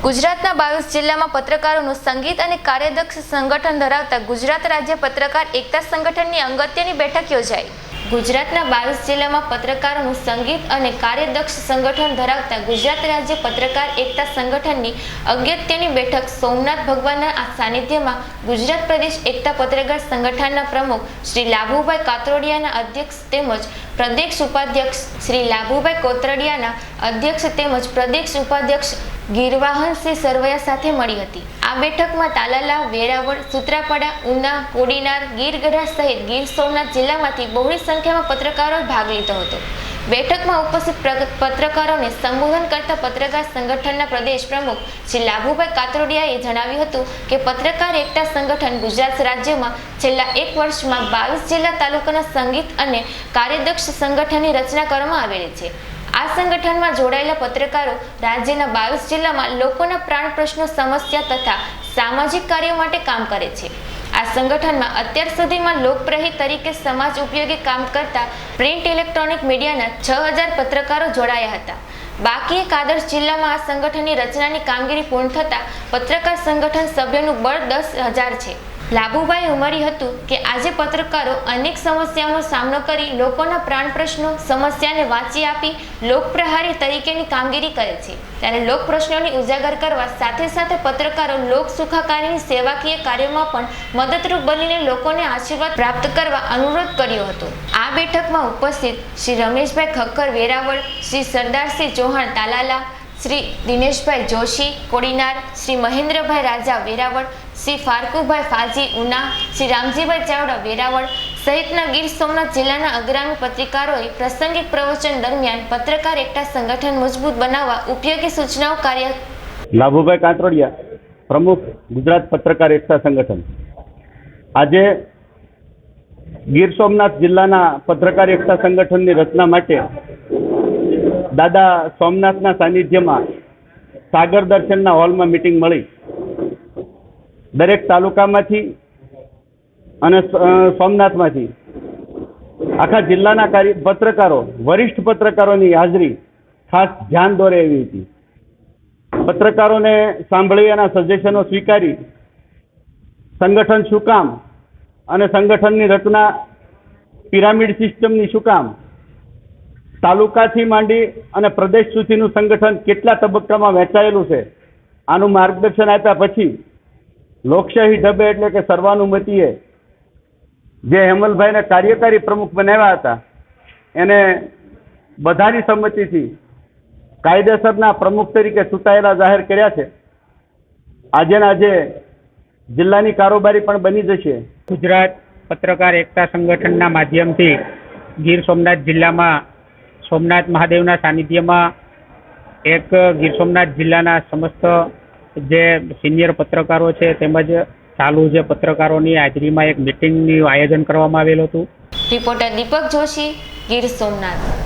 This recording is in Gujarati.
ગુજરાતના બાવીસ જિલ્લામાં પત્રકારોનું સંગીત અને કાર્યદક્ષ સંગઠન ધરાવતા ગુજરાત રાજ્ય પત્રકાર એકતા સંગઠનની અંગત્યની બેઠક યોજાઈ. ગુજરાતના બાવીસ જિલ્લામાં પત્રકારોનું સંગીત અને કાર્યદક્ષ સંગઠન ધરાવતા ગુજરાત રાજ્ય પત્રકાર એકતા સંગઠનની અગત્યની બેઠક સોમનાથ ભગવાનના આ સાનિધ્યમાં ગુજરાત પ્રદેશ એકતા પત્રકાર સંગઠનના પ્રમુખ શ્રી લાભુભાઈ કાતરોડિયાના અધ્યક્ષ તેમજ પ્રદેશ ઉપાધ્યક્ષ શ્રી લાભુભાઈ કોતરડિયાના અધ્યક્ષ તેમજ પ્રદેશ ઉપાધ્યક્ષ ગીરવાહનસિંહ સરવૈયા સાથે મળી હતી. આ બેઠકમાં તાલાલા, વેરાવળ, સુત્રાપાડા, ઉના, કોડીનાર, ગીરગઢા સહિત ગીર સોમનાથ જિલ્લામાંથી બહોળી સંખ્યામાં પત્રકારોએ ભાગ લીધો હતો. બેઠકમાં ઉપસ્થિત પત્રકારોને સંબોધન કરતા પત્રકાર સંગઠનના પ્રદેશ પ્રમુખ શ્રી લાભુભાઈ કાતરોડિયાએ જણાવ્યું હતું કે પત્રકાર એકતા સંગઠન ગુજરાત રાજ્યમાં છેલ્લા એક વર્ષમાં બાવીસ જિલ્લા તાલુકાના સંગીત અને કાર્યદક્ષ સંગઠનની રચના કરવામાં આવેલી છે. આ સંગઠનમાં જોડાયેલા પત્રકારો રાજ્યના બાવીસ જિલ્લામાં લોકોના પ્રાણ પ્રશ્નો, સમસ્યા તથા સામાજિક કાર્યો માટે કામ કરે છે. આ સંગઠનમાં અત્યાર સુધીમાં લોકપ્રહિત તરીકે સમાજ ઉપયોગી કામ કરતા પ્રિન્ટ ઇલેક્ટ્રોનિક મીડિયાના છ હજાર પત્રકારો જોડાયા હતા. બાકી એક આદર્શ જિલ્લામાં આ સંગઠનની રચનાની કામગીરી પૂર્ણ થતાં પત્રકાર સંગઠન સભ્યોનું બળ દસ હજાર છે. લાભુભાઈ ઉમેર્યું હતું કે આજે પત્રકારો અનેક સમસ્યાઓનો સામનો કરી લોકોના પ્રાણ પ્રશ્નો, સમસ્યાને વાંચી આપી લોકપ્રહારી તરીકેની કામગીરી કરે છે. ત્યારે લોક પ્રશ્નોની ઉજાગર કરવા સાથે સાથે પત્રકારો લોક સુખાકારીની સેવાકીય કાર્યોમાં પણ મદદરૂપ બનીને લોકોને આશીર્વાદ પ્રાપ્ત કરવા અનુરોધ કર્યો હતો. આ બેઠકમાં ઉપસ્થિત શ્રી રમેશભાઈ ખક્કર વેરાવળ, શ્રી સરદારસિંહ ચૌહાણ તાલાલા શ્રી દિનેશભાઈ જોશી, કોડીનાર, શ્રી મહેન્દ્રભાઈ રાજા વેરાવળ, શ્રી ફારકુભાઈ ફાજી ઉના, શ્રી રામજીભાઈ ચાવડા વેરાવળ સહિતના ગીર સોમનાથ જિલ્લાના અગ્રણી પત્રકારોએ પ્રાસંગિક પ્રવચન દરમિયાન પત્રકાર એકતા સંગઠન મજબૂત બનાવવા ઉપયોગી સૂચનાઓ કાર્ય લાભુભાઈ કાંતરોડિયા, પ્રમુખ ગુજરાત પત્રકાર એકતા સંગઠન. આજે ગીર સોમનાથ જિલ્લાના પત્રકાર એકતા સંગઠનની રચના માટે દાદા સોમનાથના સાનિધ્યમાં સાગર દર્શનના હોલમાં મિટિંગ મળી. દરેક તાલુકામાંથી અને સોમનાથમાંથી આખા જિલ્લાના કાર્ય, પત્રકારો, વરિષ્ઠ પત્રકારોની હાજરી ખાસ ધ્યાન દોરે એવી હતી. પત્રકારોને સાંભળી એના સજેશનો સ્વીકારી સંગઠન શું કામ અને સંગઠનની રચના પિરામિડ સિસ્ટમની શું કામ તાલુકાથી માંડી અને પ્રદેશ સુધીનું સંગઠન કેટલા તબક્કામાં વહેંચાયેલું છે, આનું માર્ગદર્શન આપ્યા પછી લોકશાહી ઢબે એટલે કે સર્વાનુમતિએ જે હેમલભાઈને કાર્યકારી પ્રમુખ બનાવ્યા હતા, એને બધાની સંમતિથી કાયદેસરના પ્રમુખ તરીકે ચૂંટાયેલા જાહેર કર્યા છે. આજે આજે જિલ્લાની કારોબારી પણ બની જશે. ગુજરાત પત્રકાર એકતા સંગઠનના માધ્યમથી ગીર સોમનાથ જિલ્લામાં સોમનાથ મહાદેવના સાનિધ્યમાં એક ગીર સોમનાથ જિલ્લાના સમસ્ત જે સિનિયર પત્રકારો છે તેમજ ચાલુ જે પત્રકારોની હાજરીમાં એક મિટિંગનું આયોજન કરવામાં આવેલું હતું. રિપોર્ટર દીપક જોશી, ગીર સોમનાથ.